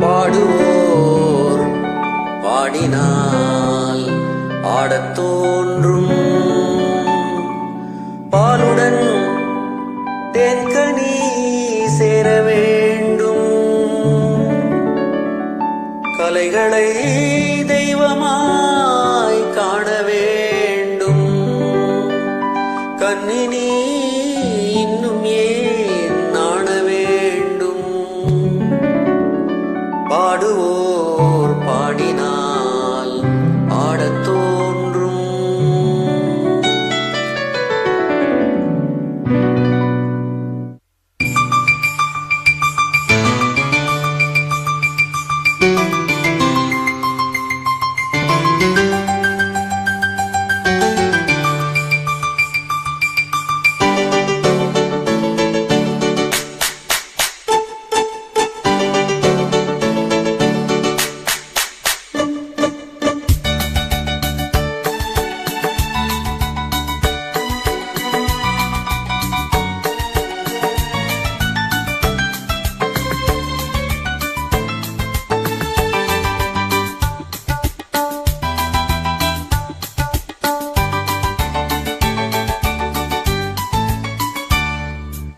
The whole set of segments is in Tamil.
பாடுவோர் பாடினால் ஆடத் தோன்றும். பாலுடன் தேன்கனி சேர வேண்டும். கலைகளை தெய்வமாய் காண வேண்டும். கண்ணினி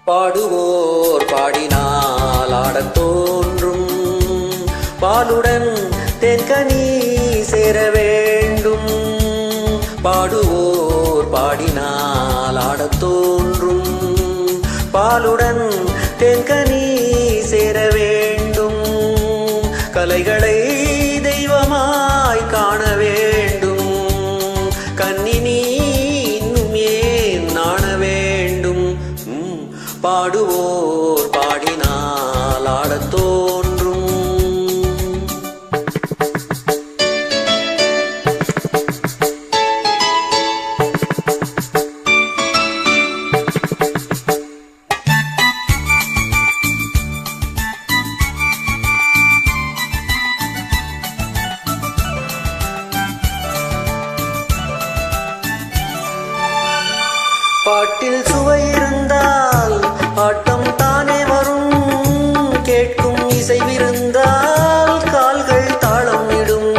பாடுவோர் பாடினால் ஆடத் தோன்றும். பாலுடன் தென்கனி சேர வேண்டும். பாடுவோர் பாடினால் ஆடத் தோன்றும். பாலுடன் தென்கனி பாட்டில் சுவை இருந்தால் ஆட்டம் தானே வரும். கேட்கும் இசை விருந்தால் கால்கள் தாளம் இடும்.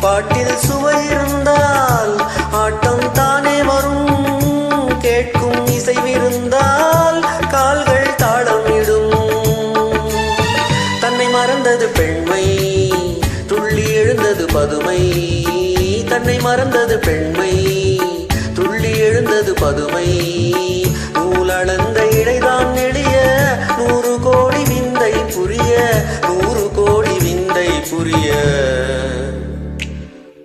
பாட்டில் சுவை இருந்தால் ஆட்டம் தானே வரும். கேட்கும் இசை விருந்தால் கால்கள் தாளம் இடும். தன்னை மறந்தது பெண்மை துள்ளி எழுந்தது பதுமை. தன்னை மறந்தது பெண்மை கட்டி எழுந்தது பதுமை. நூலளந்த இடைதான் நெளிய நூறு கோடி விந்தை புரிய நூறு கோடி விந்தை புரிய.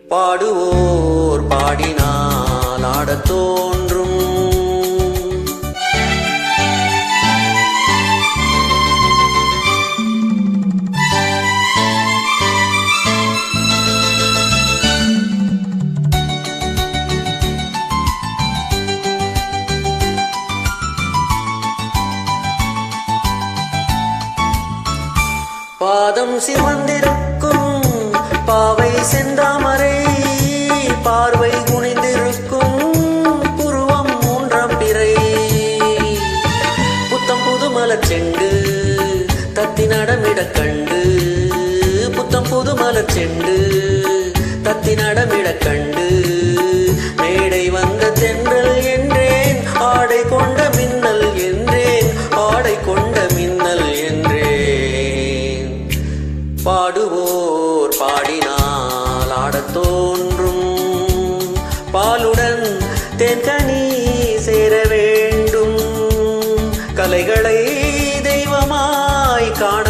பாடுவோர் பாடினால் ஆடத்தோன் பாதம் சிவந்திருக்கும் பாவை செந்தாமரை பார்வை குனிந்திருக்கும் புருவம் மூன்றாம் பிறை. புத்தம் புதுமல செண்டு தத்தி நடமிட கண்டு. புத்தம் புதுமல செண்டு தத்தி நடமிட கண்டு. மேடை வந்து தோன்றும். பாலுடன் தென்கனி சேர வேண்டும். கலைகளை தெய்வமாய் காண